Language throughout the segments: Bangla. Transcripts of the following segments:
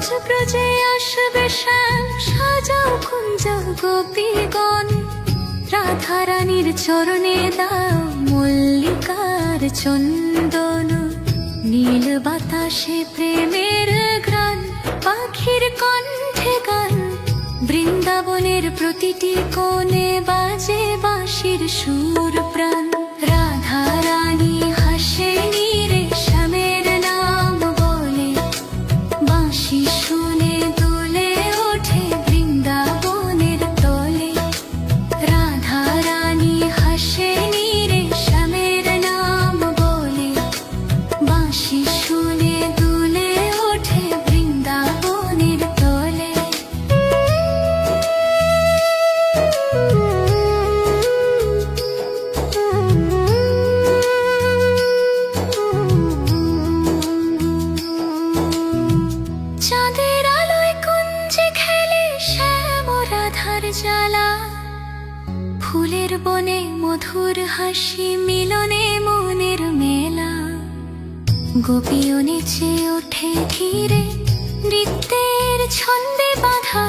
যে আসবে শ্যাম, সাজাও কুঞ্জ গোপীগণ। রাধারানীর চরণে দাও মল্লিকার চন্দন। নীল বাতাসে প্রেমের গ্রান পাখির কণ্ঠে গান। বৃন্দাবনের প্রতিটি কোণে বাজে বাঁশির সুর প্রাণ। জ্বালা ফুলের বনে মধুর হাসি, মিলনে মনের মেলা। গোপীও নিচে ওঠে ধীরে, নৃত্যের ছন্দে বাধা।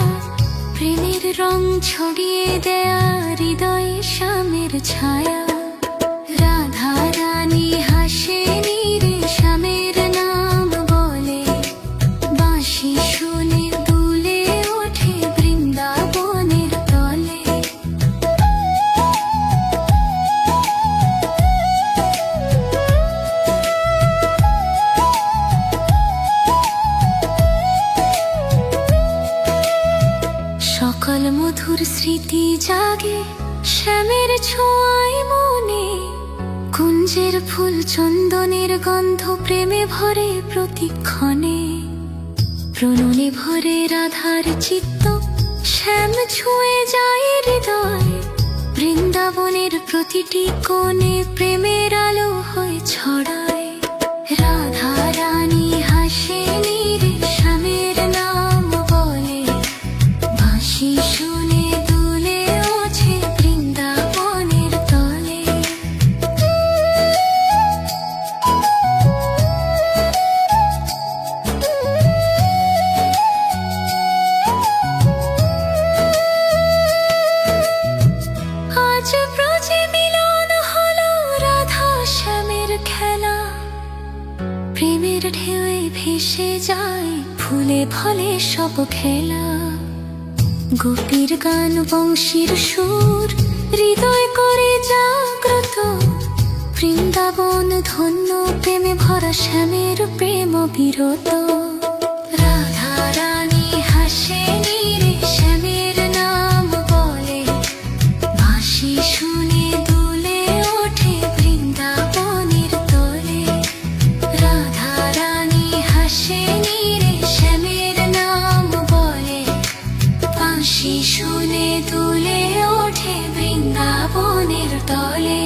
প্রেমের রং ছড়িয়ে দেয়া, হৃদয় শ্যামের ছায়া। মধুর স্মৃতি জাগে শ্যামের ছোঁয়ায় মনে। কুঞ্জের ফুল চন্দনের গন্ধ প্রেমে ভরে প্রতিক্ষণে। প্রণনে ভরে রাধার চিত্ত শ্যাম ছুঁয়ে যায় হৃদয়। বৃন্দাবনের প্রতিটি কোণে প্রেমের আলো হয়ে ছড়ায় ভেসে যায়, ফুলে ফলে সব খেলা। গোপীর গান, বংশীর সুর, হৃদয় করে জাগ্রত। বৃন্দাবন ধন্য, প্রেমে ভরা শ্যামের প্রেম বিরত। শুনে তুলে ওঠে বৃন্দাবনের তলে।